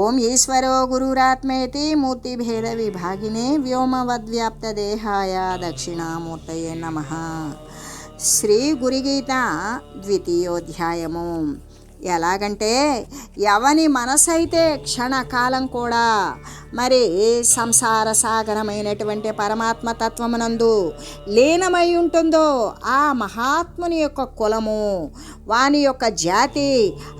ఓం ఈశ్వరో గురురాత్మేతి మూర్తిభేద వ్యోమవద్వ్యాప్త వ్యోమవద్వ్యాప్తదేహాయ దక్షిణామూర్తయే నమ. శ్రీ గురుగీత ద్వితీయోధ్యాయము. ఎలాగంటే ఎవని మనసైతే క్షణకాలం కూడా మరి సంసార సాగరమైనటువంటి పరమాత్మ తత్వమునందు లీనమై ఉంటుందో ఆ మహాత్ముని యొక్క కులము వాని యొక్క జాతి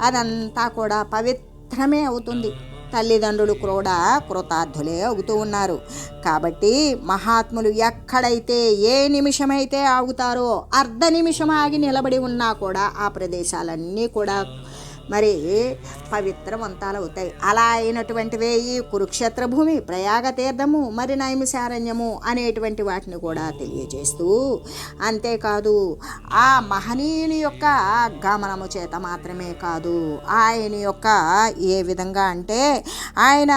అదంతా కూడా పవిత్ర మాత్రమే అవుతుంది. తల్లిదండ్రులు కూడా కృతార్థులే అవుతూ ఉన్నారు. కాబట్టి మహాత్ములు ఎక్కడైతే ఏ నిమిషమైతే ఆగుతారో అర్ధ నిమిషం ఆగి నిలబడి ఉన్నా కూడా ఆ ప్రదేశాలన్నీ కూడా మరి పవిత్రవంతాలు అవుతాయి అలా అయినటువంటివే ఈ కురుక్షేత్ర భూమి ప్రయాగ తీర్థము మరి నైమిసారణ్యము అనేటువంటి వాటిని కూడా తెలియజేస్తూ అంతేకాదు ఆ మహనీయుని యొక్క గమనము చేత మాత్రమే కాదు ఆయన యొక్క ఏ విధంగా అంటే ఆయన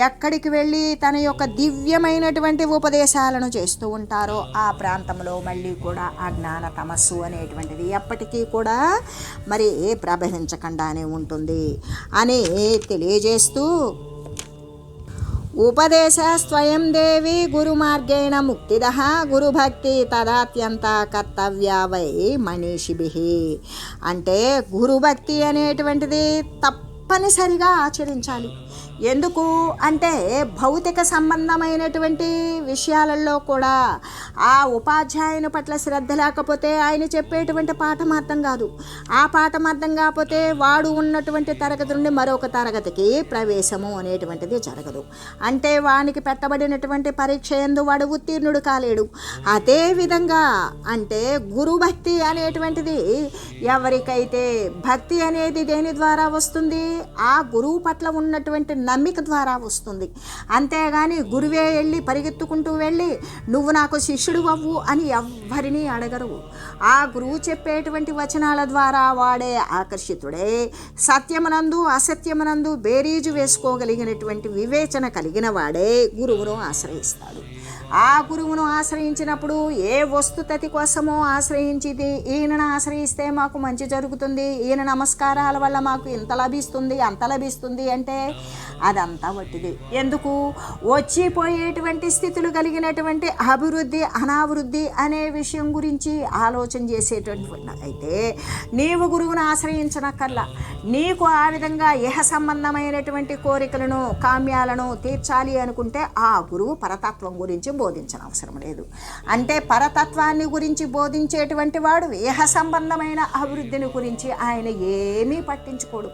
ఎక్కడికి వెళ్ళి తన యొక్క దివ్యమైనటువంటి ఉపదేశాలను చేస్తూ ఉంటారో ఆ ప్రాంతంలో మళ్ళీ కూడా ఆ జ్ఞాన తమస్సు అనేటువంటిది ఎప్పటికీ కూడా మరి ప్రవహించకుండానే ఉంటుంది అని తెలియజేస్తూ ఉపదేశ స్వయం దేవి గురుమార్గేణ ముక్తిద గురుభక్తి తదాత్యంత కర్తవ్య వై మనీషిభి. అంటే గురుభక్తి అనేటువంటిది తప్పనిసరిగా ఆచరించాలి. ఎందుకు? అంటే భౌతిక సంబంధమైనటువంటి విషయాలలో కూడా ఆ ఉపాధ్యాయుని పట్ల శ్రద్ధ లేకపోతే ఆయన చెప్పేటువంటి పాఠం అర్థం కాదు. ఆ పాఠం అర్థం కాకపోతే వాడు ఉన్నటువంటి తరగతి నుండి మరొక తరగతికి ప్రవేశము అనేటువంటిది జరగదు. అంటే వానికి పెట్టబడినటువంటి పరీక్ష ఎందు వాడు ఉత్తీర్ణుడు కాలేడు. అదే విధంగా అంటే గురుభక్తి అనేటువంటిది ఎవరికైతే భక్తి అనేది దేని ద్వారా వస్తుంది? ఆ గురువు పట్ల ఉన్నటువంటి నమ్మిక ద్వారా వస్తుంది. అంతేగాని గురువే వెళ్ళి పరిగెత్తుకుంటూ వెళ్ళి నువ్వు నాకు శిష్యుడు అవ్వు అని ఎవ్వరినీ అడగరు. ఆ గురువు చెప్పేటువంటి వచనాల ద్వారా వాడే ఆకర్షితుడే. సత్యమునందు అసత్యమునందు బేరీజు వేసుకోగలిగినటువంటి వివేచన కలిగిన వాడే గురువును ఆశ్రయిస్తాడు. ఆ గురువును ఆశ్రయించినప్పుడు ఏ వస్తుతతి కోసమో ఆశ్రయించింది. ఈయనను ఆశ్రయిస్తే మాకు మంచి జరుగుతుంది. ఈయన నమస్కారాల వల్ల మాకు ఇంత లభిస్తుంది అంత లభిస్తుంది అంటే అదంతా వట్టిది ఎందుకు? వచ్చిపోయేటువంటి స్థితులు కలిగినటువంటి అభివృద్ధి అనావృద్ధి అనే విషయం గురించి ఆలోచన చేసేటటువంటి అయితే నీవు గురువును ఆశ్రయించనక్కర్లా. నీకు ఆ విధంగా ఇహ సంబంధమైనటువంటి కోరికలను కామ్యాలను తీర్చాలి అనుకుంటే ఆ గురువు పరతత్వం గురించి బోధించిన అవసరం లేదు. అంటే పరతత్వాన్ని గురించి బోధించేటువంటి వాడు ఇహ సంబంధమైన అభివృద్ధిని గురించి ఆయన ఏమీ పట్టించుకోడు.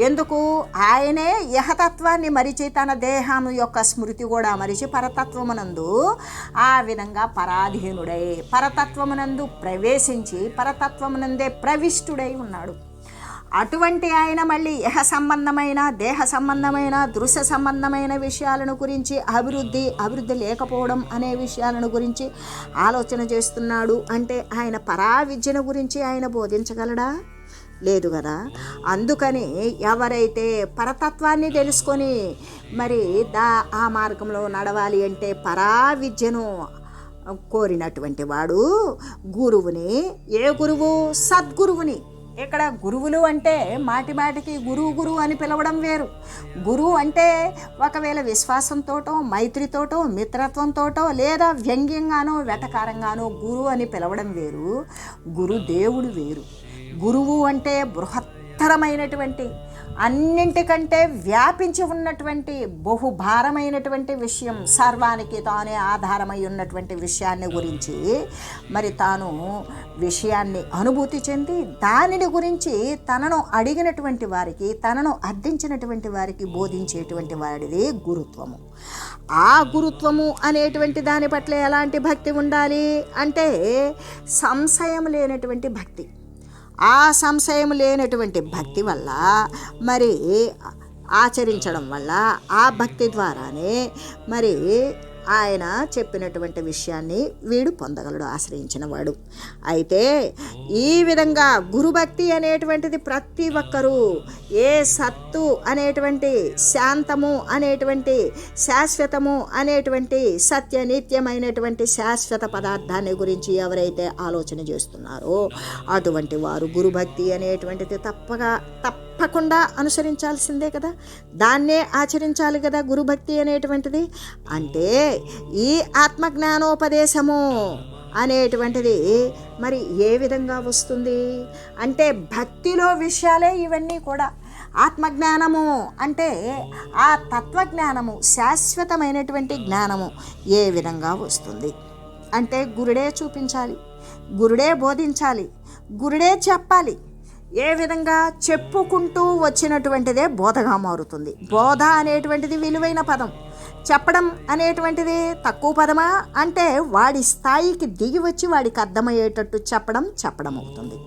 ఎందుకు? ఆయనే యహతత్వాన్ని మరిచి తన దేహం యొక్క స్మృతి కూడా మరిచి పరతత్వమునందు ఆ విధంగా పరాధీనుడై పరతత్వమునందు ప్రవేశించి పరతత్వమునందే ప్రవిష్టుడై ఉన్నాడు. అటువంటి ఆయన మళ్ళీ యహ సంబంధమైన దేహ సంబంధమైన దృశ్య సంబంధమైన విషయాలను గురించి అభివృద్ధి అభివృద్ధి లేకపోవడం అనే విషయాలను గురించి ఆలోచన చేస్తున్నాడు. అంటే ఆయన పరా విద్యను గురించి ఆయన బోధించగలడా? లేదు కదా? అందుకని ఎవరైతే పరతత్వాన్ని తెలుసుకొని మరి దా ఆ మార్గంలో నడవాలి అంటే పరా విద్యను కోరినటువంటి వాడు గురువుని ఏ గురువు? సద్గురువుని. ఇక్కడ గురువులు అంటే మాటి మాటికి గురువు గురువు అని పిలవడం వేరు. గురువు అంటే ఒకవేళ విశ్వాసంతోటో మైత్రితోటో మిత్రత్వంతోటో లేదా వ్యంగ్యంగానో వెటకారంగానో గురువు అని పిలవడం వేరు. గురుదేవుడు వేరు. గురువు అంటే బృహత్ విస్తరమైనటువంటి అన్నింటికంటే వ్యాపించి ఉన్నటువంటి బహుభారమైనటువంటి విషయం సర్వానికి తానే ఆధారమై ఉన్నటువంటి విషయాన్ని గురించి మరి తాను విషయాన్ని అనుభూతి చెంది దానిని గురించి తనను అడిగినటువంటి వారికి తనను అర్థించినటువంటి వారికి బోధించేటువంటి వాడిది గురుత్వము. ఆ గురుత్వము అనేటువంటి దాని పట్ల ఎలాంటి భక్తి ఉండాలి అంటే సంశయం లేనటువంటి భక్తి. ఆ సంశయం లేనటువంటి భక్తి వల్ల మరి ఆచరించడం వల్ల ఆ భక్తి ద్వారానే మరి ఆయన చెప్పినటువంటి విషయాన్ని వీడు పొందగలడు ఆశ్రయించిన వాడు. అయితే ఈ విధంగా గురుభక్తి అనేటువంటిది ప్రతి ఒక్కరూ ఏ సత్తు అనేటువంటి శాంతము అనేటువంటి శాశ్వతము అనేటువంటి సత్య నిత్యమైనటువంటి శాశ్వత పదార్థాన్ని గురించి ఎవరైతే ఆలోచన చేస్తున్నారో అటువంటి వారు గురుభక్తి అనేటువంటిది తప్పగా తప్ప తప్పకుండా అనుసరించాల్సిందే కదా. దాన్నే ఆచరించాలి కదా గురుభక్తి అనేటువంటిది. అంటే ఈ ఆత్మజ్ఞానోపదేశము అనేటువంటిది మరి ఏ విధంగా వస్తుంది? అంటే భక్తిలో విషయాలే ఇవన్నీ కూడా. ఆత్మజ్ఞానము అంటే ఆ తత్వజ్ఞానము శాశ్వతమైనటువంటి జ్ఞానము ఏ విధంగా వస్తుంది? అంటే గురుడే చూపించాలి గురుడే బోధించాలి గురుడే చెప్పాలి ఏ విధంగా చెప్పుకుంటూ వచ్చినటువంటిదే బోధగా మారుతుంది. బోధ అనేటువంటిది విలువైన పదం. చెప్పడం అనేటువంటిది తక్కువ పదమా? అంటే వాడి స్థాయికి దిగి వచ్చి వాడికి అర్థమయ్యేటట్టు చెప్పడం చెప్పడం అవుతుంది.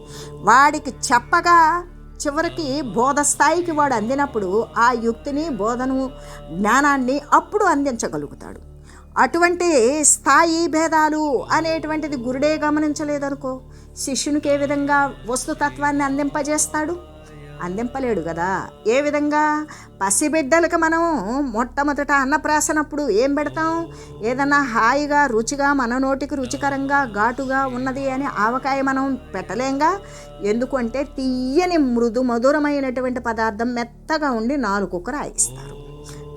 వాడికి చెప్పగా చివరికి బోధ స్థాయికి వాడు అందినప్పుడు ఆ యుక్తిని బోధను జ్ఞానాన్ని అప్పుడు అందించగలుగుతాడు. అటువంటి స్థాయి భేదాలు అనేటువంటిది గురుడే గమనించలేదనుకో శిష్యునికి ఏ విధంగా వస్తుతత్వాన్ని అందింపజేస్తాడు? అందింపలేడు కదా ఏ విధంగా? పసిబిడ్డలకు మనం మొట్టమొదట అన్నప్రాసనప్పుడు ఏం పెడతాం? ఏదన్నా హాయిగా రుచిగా మన నోటికి రుచికరంగా ఘాటుగా ఉన్నది అని ఆవకాయ మనం పెట్టలేంగా? ఎందుకంటే తీయని మృదు మధురమైనటువంటి పదార్థం మెత్తగా ఉండి నాలుగు రాయిస్తారు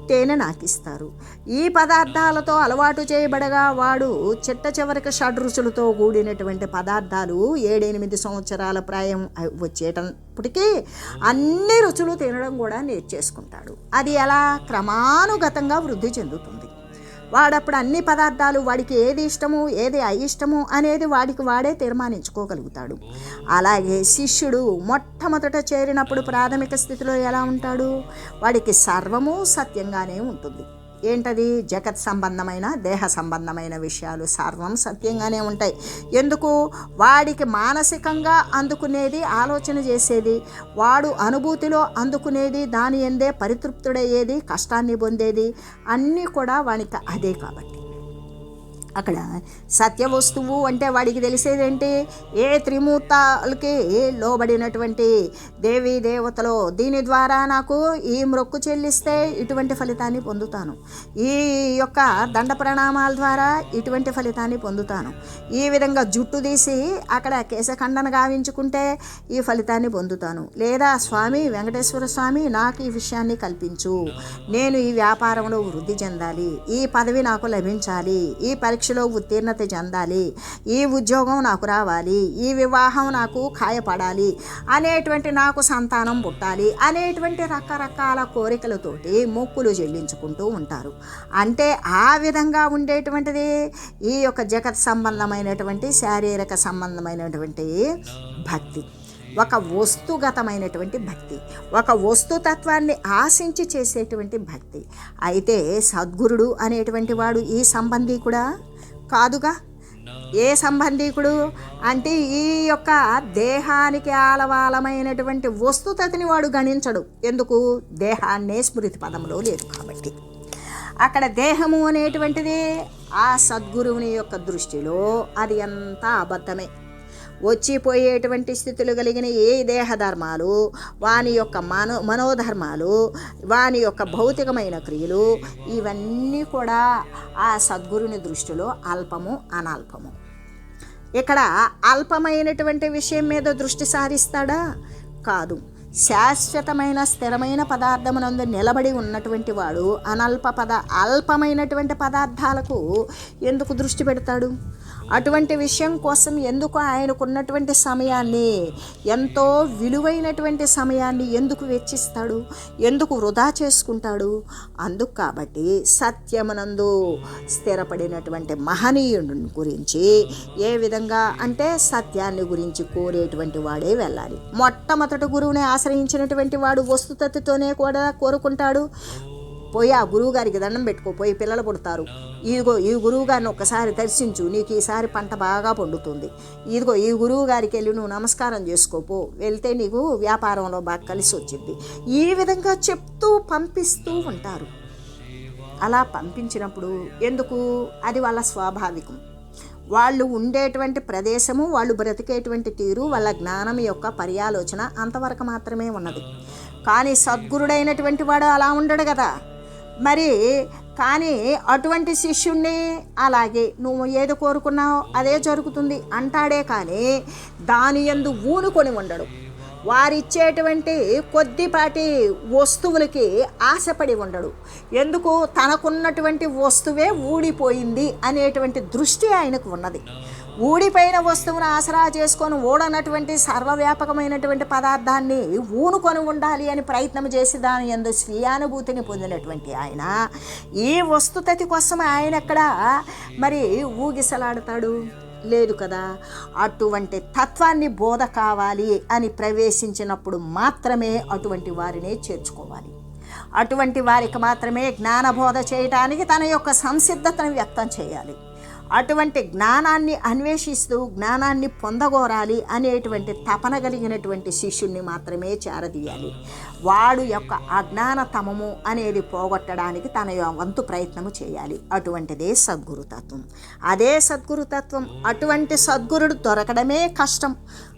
తేనె నాకిస్తారు. ఈ పదార్థాలతో అలవాటు చేయబడగా వాడు చిట్ట చివరికి షడ్రుచులతో కూడినటువంటి పదార్థాలు ఏడెనిమిది సంవత్సరాల ప్రాయం వచ్చేటప్పటికీ అన్ని రుచులు తినడం కూడా నేర్చేసుకుంటాడు. అది ఎలా? క్రమానుగతంగా వృద్ధి చెందుతుంది. వాడప్పుడు అన్ని పదార్థాలు వాడికి ఏది ఇష్టము ఏది అయిష్టము అనేది వాడికి వాడే తీర్మానించుకోగలుగుతాడు. అలాగే శిష్యుడు మొట్టమొదట చేరినప్పుడు ప్రాథమిక స్థితిలో ఎలా ఉంటాడు? వాడికి సర్వము సత్యంగానే ఉంటుంది. ఏంటది? జగత్ సంబంధమైన దేహ సంబంధమైన విషయాలు సర్వం సత్యంగానే ఉంటాయి. ఎందుకు? వాడికి మానసికంగా అందుకునేది ఆలోచన చేసేది వాడు అనుభూతిలో అందుకునేది దాని ఎందే పరితృప్తుడయ్యేది కష్టాన్ని పొందేది అన్నీ కూడా వానికి అదే కాబట్టి. అక్కడ సత్య వస్తువు అంటే వాడికి తెలిసేదేంటి ఏ త్రిమూర్తాలకి లోబడినటువంటి దేవీ దేవతలో? దీని ద్వారా నాకు ఈ మొక్కు చెల్లిస్తే ఇటువంటి ఫలితాన్ని పొందుతాను. ఈ యొక్క దండ ప్రణామాల ద్వారా ఇటువంటి ఫలితాన్ని పొందుతాను. ఈ విధంగా జుట్టు తీసి అక్కడ కేశఖండన గావించుకుంటే ఈ ఫలితాన్ని పొందుతాను. లేదా స్వామి వెంకటేశ్వర స్వామి నాకు ఈ విషయాన్ని కల్పించు. నేను ఈ వ్యాపారంలో వృద్ధి చెందాలి. ఈ పదవి నాకు లభించాలి. ఈ పరీక్షలో ఉత్తీర్ణత చెందాలి. ఈ ఉద్యోగం నాకు రావాలి. ఈ వివాహం నాకు ఖాయపడాలి. అనేటువంటి నాకు సంతానం పుట్టాలి. అనేటువంటి రకరకాల కోరికలతోటి మొక్కులు చెల్లించుకుంటూ ఉంటారు. అంటే ఆ విధంగా ఉండేటువంటిది ఈ యొక్క జగత్ సంబంధమైనటువంటి శారీరక సంబంధమైనటువంటి భక్తి. ఒక వస్తుగతమైనటువంటి భక్తి ఒక వస్తుతత్వాన్ని ఆశించి చేసేటువంటి భక్తి. అయితే సద్గురుడు అనేటువంటి వాడు ఈ సంబంధీకుడా? కాదుగా? ఏ సంబంధీకుడు? అంటే ఈ యొక్క దేహానికి ఆలవాలమైనటువంటి వస్తుతని వాడు గణించడు. ఎందుకు? దేహాన్నే స్మృతి పదంలో లేదు కాబట్టి. అక్కడ దేహము అనేటువంటిది ఆ సద్గురువుని యొక్క దృష్టిలో అది అంతా అబద్ధమే. వచ్చిపోయేటువంటి స్థితులు కలిగిన ఏ దేహధర్మాలు వాని యొక్క మనో మనోధర్మాలు వాని యొక్క భౌతికమైన క్రియలు ఇవన్నీ కూడా ఆ సద్గురుని దృష్టిలో అల్పము అనల్పము. ఇక్కడ అల్పమైనటువంటి విషయం మీద దృష్టి సారిస్తాడా? కాదు. శాశ్వతమైన స్థిరమైన పదార్థమునందు నిలబడి ఉన్నటువంటి వాడు అనల్ప పద అల్పమైనటువంటి పదార్థాలకు ఎందుకు దృష్టి పెడతాడు? అటువంటి విషయం కోసం ఎందుకు ఆయనకున్నటువంటి సమయాన్ని ఎంతో విలువైనటువంటి సమయాన్ని ఎందుకు వెచ్చిస్తాడు ఎందుకు వృధా చేసుకుంటాడు? అందుకు కాబట్టి సత్యమనందు స్థిరపడినటువంటి మహనీయుడు గురించి ఏ విధంగా అంటే సత్యాన్ని గురించి కోరేటువంటి వాడే వెళ్ళాలి. మొట్టమొదటి గురువుని ఆశ్రయించినటువంటి వాడు వస్తుతత్తుతోనే కూడా కోరుకుంటాడు. పోయి ఆ గురువు గారికి దండం పెట్టుకో పోయి పిల్లలు పుడతారు. ఇదిగో ఈ గురువు గారిని ఒక్కసారి దర్శించు నీకు ఈసారి పంట బాగా పండుతుంది. ఇదిగో ఈ గురువు గారికి వెళ్ళి నువ్వు నమస్కారం చేసుకోపో వెళ్తే నీకు వ్యాపారంలో బాగా కలిసి వచ్చింది. ఈ విధంగా చెప్తూ పంపిస్తూ ఉంటారు. అలా పంపించినప్పుడు ఎందుకు? అది వాళ్ళ స్వాభావికం. వాళ్ళు ఉండేటువంటి ప్రదేశము వాళ్ళు బ్రతికేటువంటి తీరు వాళ్ళ జ్ఞానం యొక్క పర్యాలోచన అంతవరకు మాత్రమే ఉన్నది. కానీ సద్గురుడైనటువంటి వాడు అలా ఉండడు కదా. మరి కానీ అటువంటి శిష్యుణ్ణి అలాగే నువ్వు ఏది కోరుకున్నావో అదే జరుగుతుంది అంటాడే కానీ దాని ఎందు ఊనుకొని ఉండడు. వారిచ్చేటువంటి కొద్దిపాటి వస్తువులకి ఆశపడి ఉండడు. ఎందుకు? తనకున్నటువంటి వస్తువే ఊడిపోయింది అనేటువంటి దృష్టి ఆయనకు ఉన్నది. ఊడిపోయిన వస్తువును ఆసరా చేసుకొని ఊడనటువంటి సర్వవ్యాపకమైనటువంటి పదార్థాన్ని ఊనుకొని ఉండాలి అని ప్రయత్నం చేసి దాని ఎందు స్వీయానుభూతిని పొందినటువంటి ఆయన. ఈ వస్తుతతి కోసం ఆయన ఎక్కడ? మరి ఊగిసలాడతాడు. లేదు కదా. అటువంటి తత్వాన్ని బోధ కావాలి అని ప్రవేశించినప్పుడు మాత్రమే అటువంటి వారిని చేర్చుకోవాలి. అటువంటి వారికి మాత్రమే జ్ఞానబోధ చేయటానికి తన యొక్క సంసిద్ధతను వ్యక్తం చేయాలి. అటువంటి జ్ఞానాన్ని అన్వేషిస్తూ జ్ఞానాన్ని పొందగోరాలి అనేటువంటి తపన కలిగినటువంటి శిష్యుణ్ణి మాత్రమే చేరదీయాలి. వాడు యొక్క అజ్ఞాన తమము అనేది పోగొట్టడానికి తన వంతు ప్రయత్నము చేయాలి. అటువంటిదే సద్గురుతత్వం. అదే సద్గురుతత్వం అటువంటి సద్గురుడు దొరకడమే కష్టం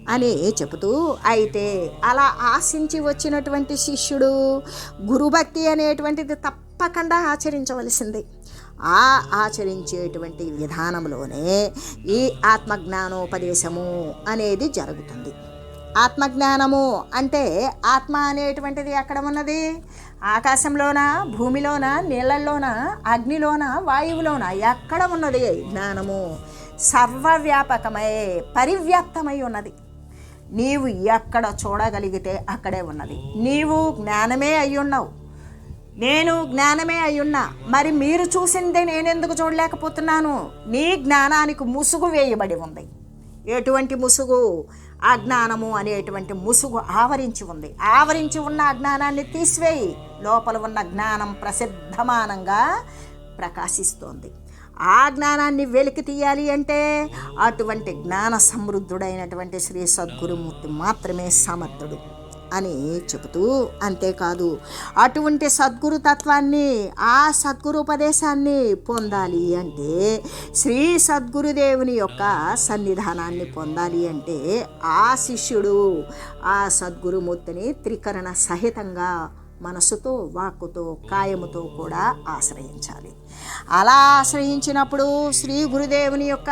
అని చెబుతూ అయితే అలా ఆశించి వచ్చినటువంటి శిష్యుడు గురుభక్తి అనేటువంటిది తప్పకుండా ఆచరించవలసిందే. ఆ ఆచరించేటువంటి విధానంలోనే ఈ ఆత్మజ్ఞానోపదేశము అనేది జరుగుతుంది. ఆత్మజ్ఞానము అంటే ఆత్మ అనేటువంటిది ఎక్కడ ఉన్నది? ఆకాశంలోన భూమిలోన నీళ్ళల్లోన అగ్నిలోన వాయువులోన? ఎక్కడ ఉన్నది? జ్ఞానము సర్వవ్యాపకమై పరివ్యాప్తమై ఉన్నది. నీవు ఎక్కడ చూడగలిగితే అక్కడే ఉన్నది. నీవు జ్ఞానమే అయ్యున్నావు. నేను జ్ఞానమే అయ్యున్నా. మరి మీరు చూసిందే నేనెందుకు చూడలేకపోతున్నాను? నీ జ్ఞానానికి ముసుగు వేయబడి ఉంది. ఎటువంటి ముసుగు? అజ్ఞానము అనేటువంటి ముసుగు ఆవరించి ఉంది. ఆవరించి ఉన్న అజ్ఞానాన్ని తీసివేయి. లోపల ఉన్న జ్ఞానం ప్రసిద్ధమానంగా ప్రకాశిస్తోంది. ఆ జ్ఞానాన్ని వెలికి తీయాలి అంటే అటువంటి జ్ఞాన సమృద్ధుడైనటువంటి శ్రీ సద్గురుమూర్తి మాత్రమే సమర్థుడు. అని చెబుతూ అంతేకాదు అటువంటి సద్గురు తత్వాన్ని ఆ సద్గురు ఉపదేశాన్ని పొందాలి అంటే శ్రీ సద్గురుదేవుని యొక్క సన్నిధానాన్ని పొందాలి అంటే ఆ శిష్యుడు ఆ సద్గురుమూర్తిని త్రికరణ సహితంగా మనసుతో వాక్కుతో కాయముతో కూడా ఆశ్రయించాలి. అలా ఆశ్రయించినప్పుడు శ్రీ గురుదేవుని యొక్క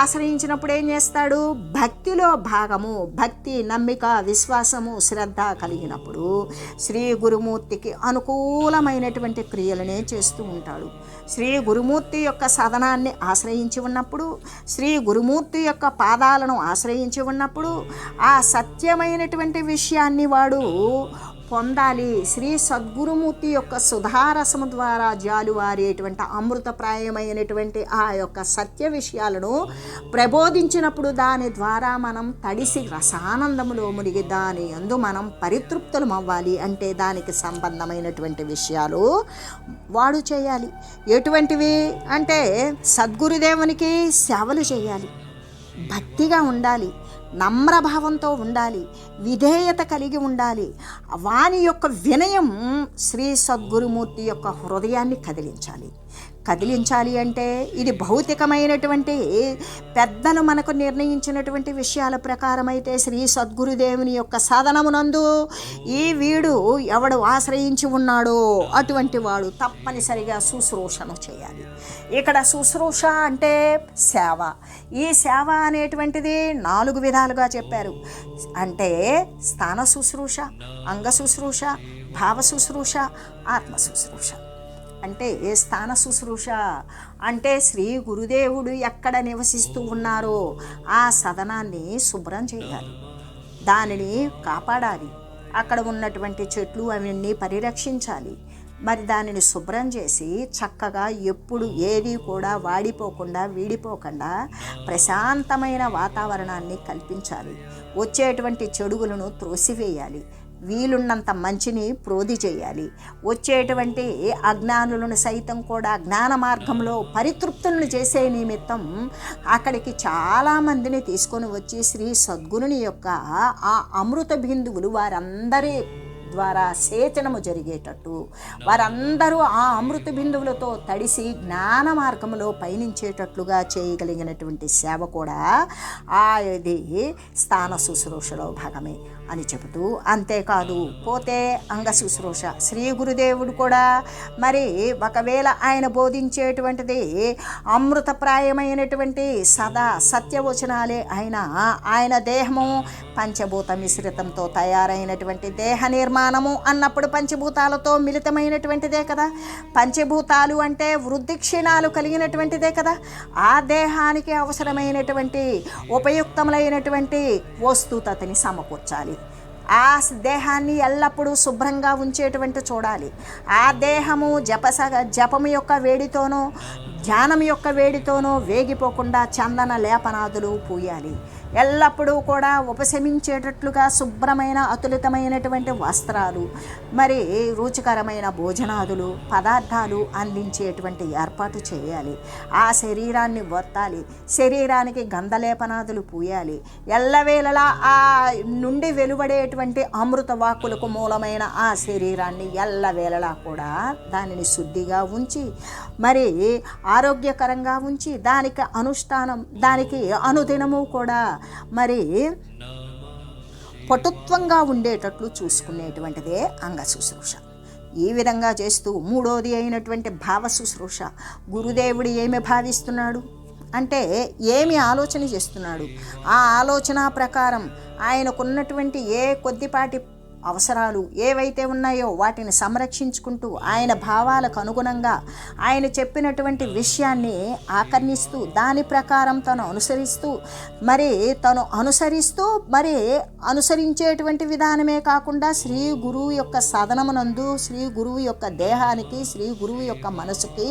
ఆశ్రయించినప్పుడు ఏం చేస్తాడు? భక్తిలో భాగము భక్తి నమ్మిక విశ్వాసము శ్రద్ధ కలిగినప్పుడు శ్రీ గురుమూర్తికి అనుకూలమైనటువంటి క్రియలనే చేస్తూ ఉంటాడు. శ్రీ గురుమూర్తి యొక్క సదనాన్ని ఆశ్రయించి ఉన్నప్పుడు శ్రీ గురుమూర్తి యొక్క పాదాలను ఆశ్రయించి ఉన్నప్పుడు ఆ సత్యమైనటువంటి విషయాన్ని వాడు పొందాలి. శ్రీ సద్గురుమూర్తి యొక్క సుధారసము ద్వారా జాలువారేటువంటి అమృతప్రాయమైనటువంటి ఆ యొక్క సత్య విషయాలను ప్రబోధించినప్పుడు దాని ద్వారా మనం తడిసి రసానందములో మునిగి దాని ఎందు మనం పరితృప్తులం అవ్వాలి అంటే దానికి సంబంధమైనటువంటి విషయాలు వాడు చేయాలి. ఎటువంటివి అంటే సద్గురుదేవునికి సేవలు చేయాలి. భక్తిగా ఉండాలి. నమ్రభావంతో ఉండాలి విధేయత కలిగి ఉండాలి. వాని యొక్క వినయం శ్రీ సద్గురుమూర్తి యొక్క హృదయాన్ని కదిలించాలి. కదిలించాలి అంటే ఇది భౌతికమైనటువంటి పెద్దలు మనకు నిర్ణయించినటువంటి విషయాల ప్రకారమైతే శ్రీ సద్గురుదేవుని యొక్క సాధనమునందు ఈ వీడు ఎవడు ఆశ్రయించి ఉన్నాడో అటువంటి వాడు తప్పనిసరిగా శుశ్రూషను చేయాలి. ఇక్కడ శుశ్రూష అంటే సేవ. ఈ సేవ అనేటువంటిది నాలుగు విధాలుగా చెప్పారు. అంటే స్థాన శుశ్రూష అంగ శుశ్రూష భావ శుశ్రూష ఆత్మ శుశ్రూష. అంటే ఏ స్థాన శుశ్రూష? అంటే శ్రీ గురుదేవుడు ఎక్కడ నివసిస్తూ ఉన్నారో ఆ సదనాన్ని శుభ్రం చేయాలి. దానిని కాపాడాలి. అక్కడ ఉన్నటువంటి చెట్లు అవన్నీ పరిరక్షించాలి. మరి దానిని శుభ్రం చేసి చక్కగా ఎప్పుడు ఏది కూడా వాడిపోకుండా వీడిపోకుండా ప్రశాంతమైన వాతావరణాన్ని కల్పించాలి. వచ్చేటువంటి చెడుగులను త్రోసివేయాలి. వీలున్నంత మంచిని ప్రోధి చేయాలి. వచ్చేటువంటి అజ్ఞానులను సైతం కూడా జ్ఞాన మార్గంలో పరితృప్తులను చేసే నిమిత్తం అక్కడికి చాలామందిని తీసుకొని వచ్చి శ్రీ సద్గురుని యొక్క ఆ అమృత బిందువులు వారందరి ద్వారా సేచనము జరిగేటట్టు. వారందరూ ఆ అమృత బిందువులతో తడిసి జ్ఞాన మార్గంలో పయనించేటట్లుగా చేయగలిగినటువంటి సేవ కూడా ఆ ఇది స్థాన శుశ్రూషలో భాగమే అని చెబుతూ అంతేకాదు పోతే అంగ శుశ్రూష శ్రీ గురుదేవుడు కూడా మరి ఒకవేళ ఆయన బోధించేటువంటిది అమృతప్రాయమైనటువంటి సదా సత్యవచనాలే ఆయన ఆయన దేహము పంచభూత మిశ్రితంతో తయారైనటువంటి దేహ నిర్మాణం సమానము అన్నప్పుడు పంచభూతాలతో మిళితమైనటువంటిదే కదా. పంచభూతాలు అంటే వృద్ధి క్షీణాలు కలిగినటువంటిదే కదా. ఆ దేహానికి అవసరమైనటువంటి ఉపయుక్తములైనటువంటి వస్తుతని సమకూర్చాలి. ఆ దేహాన్ని ఎల్లప్పుడూ శుభ్రంగా ఉంచేటువంటి చూడాలి. ఆ దేహము జపస జపము యొక్క వేడితోనో ధ్యానం యొక్క వేడితోనో వేగిపోకుండా చందన లేపనాదులు పూయాలి. ఎల్లప్పుడూ కూడా ఉపశమించేటట్లుగా శుభ్రమైన అతులితమైనటువంటి వస్త్రాలు మరి రుచికరమైన భోజనాదులు పదార్థాలు అందించేటువంటి ఏర్పాటు చేయాలి. ఆ శరీరాన్ని వర్తాలి. శరీరానికి గంధలేపనాదులు పూయాలి. ఎల్లవేళలా ఆ నుండి వెలువడేటువంటి అమృత వాక్కులకు మూలమైన ఆ శరీరాన్ని ఎల్లవేళలా కూడా దానిని శుద్ధిగా ఉంచి మరి ఆరోగ్యకరంగా ఉంచి దానికి అనుష్ఠానం దానికి అనుదినము కూడా మరి పటుత్వంగా ఉండేటట్లు చూసుకునేటువంటిదే అంగ శుశ్రూష. ఈ విధంగా చేస్తూ మూడోది అయినటువంటి భావ శుశ్రూష. గురుదేవుడు ఏమి భావిస్తున్నాడు? అంటే ఏమి ఆలోచన చేస్తున్నాడు? ఆ ఆలోచన ప్రకారం ఆయనకున్నటువంటి ఏ కొద్దిపాటి అవసరాలు ఏవైతే ఉన్నాయో వాటిని సంరక్షించుకుంటూ ఆయన భావాలకు అనుగుణంగా ఆయన చెప్పినటువంటి విషయాన్ని ఆకర్ణిస్తూ దాని ప్రకారం తను అనుసరిస్తూ మరి తను అనుసరిస్తూ మరి అనుసరించేటువంటి విధానమే కాకుండా శ్రీ గురువు యొక్క సదనమునందు శ్రీ గురువు యొక్క దేహానికి శ్రీ గురువు యొక్క మనసుకి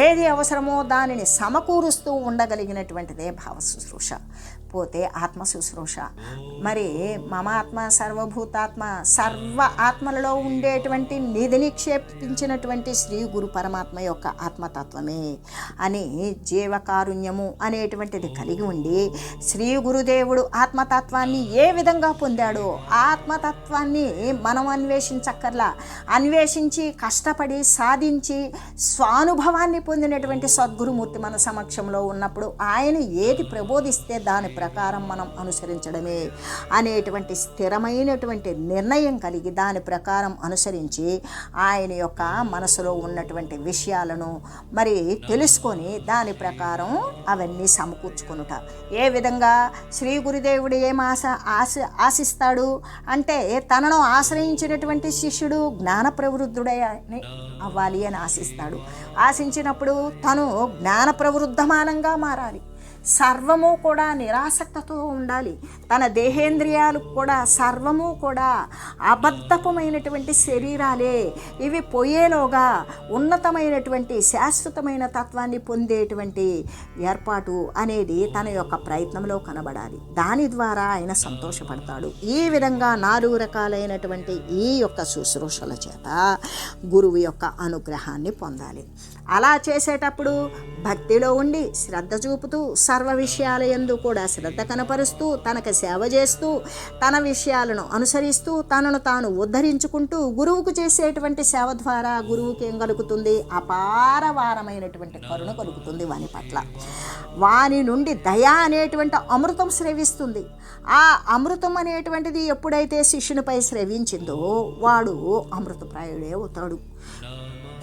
ఏది అవసరమో దానిని సమకూరుస్తూ ఉండగలిగినటువంటిదే భావ శుశ్రూష పోతే ఆత్మ శుశ్రూష మరి మమ ఆత్మ సర్వభూతాత్మ సర్వ ఆత్మలలో ఉండేటువంటి నిధి నిక్షేపించినటువంటి శ్రీ గురు పరమాత్మ యొక్క ఆత్మతత్వమే అని జీవకారుణ్యము అనేటువంటిది కలిగి ఉండి శ్రీ గురుదేవుడు ఆత్మతత్వాన్ని ఏ విధంగా పొందాడో ఆత్మతత్వాన్ని మనం అన్వేషించక్కర్లా అన్వేషించి కష్టపడి సాధించి స్వానుభవాన్ని పొందినటువంటి సద్గురుమూర్తి మన సమక్షంలో ఉన్నప్పుడు ఆయన ఏది ప్రబోధిస్తే దాని ప్రకారం మనం అనుసరించడమే అనేటువంటి స్థిరమైనటువంటి నిర్ణయం కలిగి దాని ప్రకారం అనుసరించి ఆయన యొక్క మనసులో ఉన్నటువంటి విషయాలను మరి తెలుసుకొని దాని ప్రకారం అవన్నీ సమకూర్చుకొనుట. ఏ విధంగా శ్రీ గురుదేవుడు ఏం ఆశ ఆశ ఆశిస్తాడు? అంటే తనను ఆశ్రయించినటువంటి శిష్యుడు జ్ఞాన ప్రవృద్ధుడే అవ్వాలి అని ఆశిస్తాడు. ఆశించినప్పుడు తను జ్ఞాన ప్రవృద్ధమానంగా మారాలి. సర్వము కూడా నిరాసక్తతో ఉండాలి. తన దేహేంద్రియాలు కూడా సర్వము కూడా అబద్ధపమైనటువంటి శరీరాలే. ఇవి పోయేలోగా ఉన్నతమైనటువంటి శాశ్వతమైన తత్వాన్ని పొందేటువంటి ఏర్పాటు అనేది తన యొక్క ప్రయత్నంలో కనబడాలి. దాని ద్వారా ఆయన సంతోషపడతాడు. ఈ విధంగా నాలుగు రకాలైనటువంటి ఈ యొక్క శుశ్రూషల చేత గురువు యొక్క అనుగ్రహాన్ని పొందాలి. అలా చేసేటప్పుడు భక్తిలో ఉండి శ్రద్ధ చూపుతూ సర్వ విషయాల ఎందు కూడా శ్రద్ధ కనపరుస్తూ తనకు సేవ చేస్తూ తన విషయాలను అనుసరిస్తూ తనను తాను ఉద్ధరించుకుంటూ గురువుకు చేసేటువంటి సేవ ద్వారా గురువుకి ఏం కలుగుతుంది? అపారవారమైనటువంటి కరుణ కలుగుతుంది వాని పట్ల. వాని నుండి దయ అనేటువంటి అమృతం స్రవిస్తుంది. ఆ అమృతం అనేటువంటిది ఎప్పుడైతే శిష్యునిపై స్రవించిందో వాడు అమృతప్రాయుడే అవుతాడు.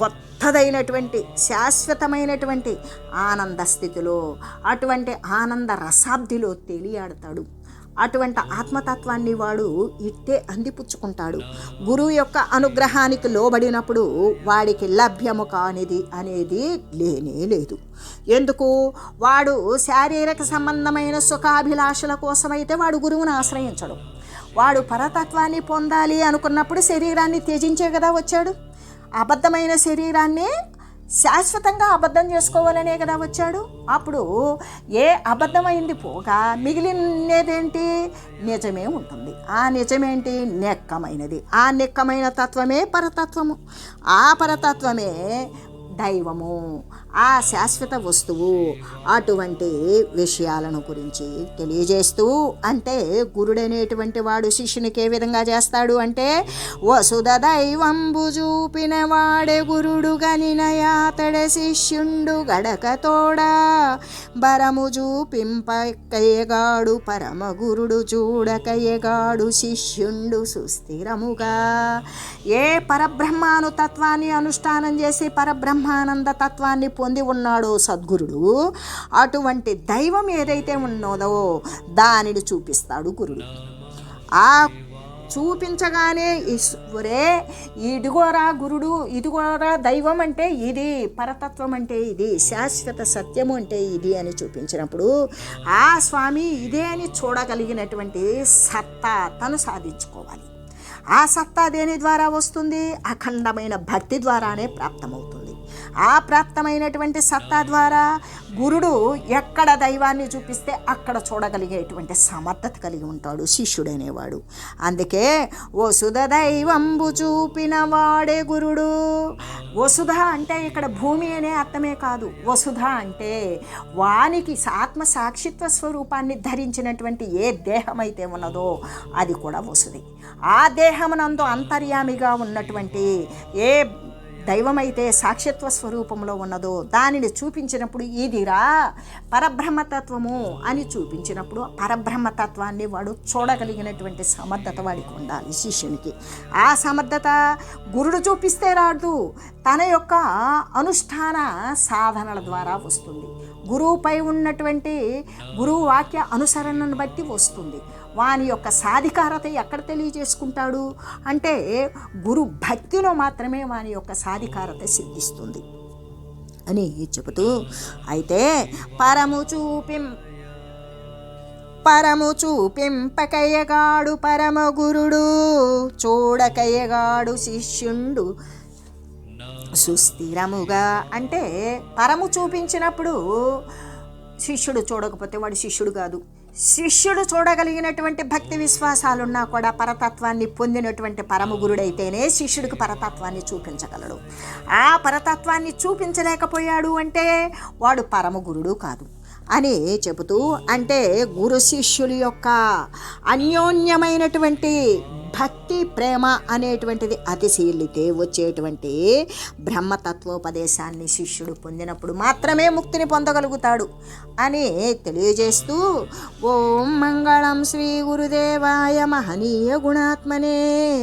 కొత్తదైనటువంటి శాశ్వతమైనటువంటి ఆనంద స్థితిలో అటువంటి ఆనంద రసాబ్దిలో తెలియాడతాడు. అటువంటి ఆత్మతత్వాన్ని వాడు ఇట్టే అందిపుచ్చుకుంటాడు. గురువు యొక్క అనుగ్రహానికి లోబడినప్పుడు వాడికి లభ్యము కానిది అనేది లేనే లేదు. ఎందుకు? వాడు శారీరక సంబంధమైన సుఖాభిలాషల కోసమైతే వాడు గురువుని ఆశ్రయించడు. వాడు పరతత్వాన్ని పొందాలి అనుకున్నప్పుడు శరీరాన్ని త్యజించే కదా వచ్చాడు? అబద్ధమైన శరీరాన్ని శాశ్వతంగా అబద్ధం చేసుకోవాలనే కదా వచ్చాడు. అప్పుడు ఏ అబద్ధమైంది పోగా మిగిలినదేంటి? నిజమే ఉంటుంది. ఆ నిజమేంటి? నెక్కమైనది. ఆ నెక్కమైన తత్వమే పరతత్వము. ఆ పరతత్వమే దైవము. ఆ శాశ్వత వస్తువు అటువంటి విషయాలను గురించి తెలియజేస్తూ అంటే గురుడనేటువంటి వాడు శిష్యునికి ఏ విధంగా చేస్తాడు అంటే వసుధ దైవంబు చూపిన వాడే గురుడు గనినయాతడే శిష్యుండు గడకతోడా బరము చూపింపకయ్యగాడు పరమ గురుడు చూడకయ్యగాడు శిష్యుండు సుస్థిరముగా. ఏ పరబ్రహ్మాను తత్వాన్ని అనుష్ఠానం చేసి పరబ్రహ్మానంద తత్వాన్ని పొంది ఉన్నాడో సద్గురుడు. అటువంటి దైవం ఏదైతే ఉన్నదో దానిని చూపిస్తాడు గురుడు. ఆ చూపించగానే ఈశ్వరే ఇదిగోరా గురుడు ఇదిగోరా దైవం అంటే ఇది పరతత్వం అంటే ఇది శాశ్వత సత్యము అంటే ఇది అని చూపించినప్పుడు ఆ స్వామి ఇదే అని చూడగలిగినటువంటి సత్తా తను సాధించుకోవాలి. ఆ సత్తా దేని ద్వారా వస్తుంది? అఖండమైన భక్తి ద్వారానే ప్రాప్తమవుతుంది. ఆ ప్రాప్తమైనటువంటి సత్తా ద్వారా గురుడు ఎక్కడ దైవాన్ని చూపిస్తే అక్కడ చూడగలిగేటువంటి సమర్థత కలిగి ఉంటాడు శిష్యుడనేవాడు. అందుకే వసుధ దైవంబు చూపిన వాడే గురుడు. వసుధ అంటే ఇక్కడ భూమి అనే అర్థమే కాదు. వసుధ అంటే వానికి ఆత్మ సాక్షిత్వ స్వరూపాన్ని ధరించినటువంటి ఏ దేహం అయితే ఉన్నదో అది కూడా వసుది ఆ దేహమునందు అంతర్యామిగా ఉన్నటువంటి ఏ దైవమైతే సాక్షిత్వ స్వరూపంలో ఉన్నదో దానిని చూపించినప్పుడు ఇదిరా పరబ్రహ్మతత్వము అని చూపించినప్పుడు పరబ్రహ్మతత్వాన్ని వాడు చూడగలిగినటువంటి సమర్థత వాడికి ఉండాలి శిష్యునికి. ఆ సమర్థత గురుడు చూపిస్తే రాదు తన యొక్క అనుష్ఠాన సాధనల ద్వారా వస్తుంది. గురువుపై ఉన్నటువంటి గురువు వాక్య అనుసరణను బట్టి వస్తుంది. వాని యొక్క సాధికారత ఎక్కడ తెలియజేసుకుంటాడు? అంటే గురు భక్తిలో మాత్రమే వాని యొక్క సాధికారత సిద్ధిస్తుంది అని చెబుతూ అయితే పరము చూపిం పరము చూపింపకయ్యగాడు పరమ గురుడు చూడకయ్యగాడు శిష్యుండు సుస్థిరముగా. అంటే పరము చూపించినప్పుడు శిష్యుడు చూడకపోతే వాడు శిష్యుడు కాదు. శిష్యుడు చూడగలిగినటువంటి భక్తి విశ్వాసాలున్నా కూడా పరతత్వాన్ని పొందినటువంటి పరమగురుడైతేనే శిష్యుడికి పరతత్వాన్ని చూపించగలడు. ఆ పరతత్వాన్ని చూపించలేకపోయాడు అంటే వాడు పరమగురుడు కాదు. అని చెబుతూ అంటే గురు శిష్యుల యొక్క అన్యోన్యమైనటువంటి భక్తి ప్రేమ అనేటువంటిది అతిశీలితే వచ్చేటువంటి బ్రహ్మతత్వోపదేశాన్ని శిష్యుడు పొందినప్పుడు మాత్రమే ముక్తిని పొందగలుగుతాడు అని తెలియజేస్తూ ఓం మంగళం శ్రీ గురుదేవాయ మహనీయ గుణాత్మనే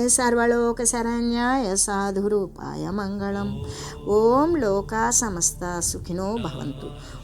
సర్వలోక శరణ్యాయ సాధురూపాయ మంగళం. ఓం లోకా సమస్త సుఖినో భవంతు.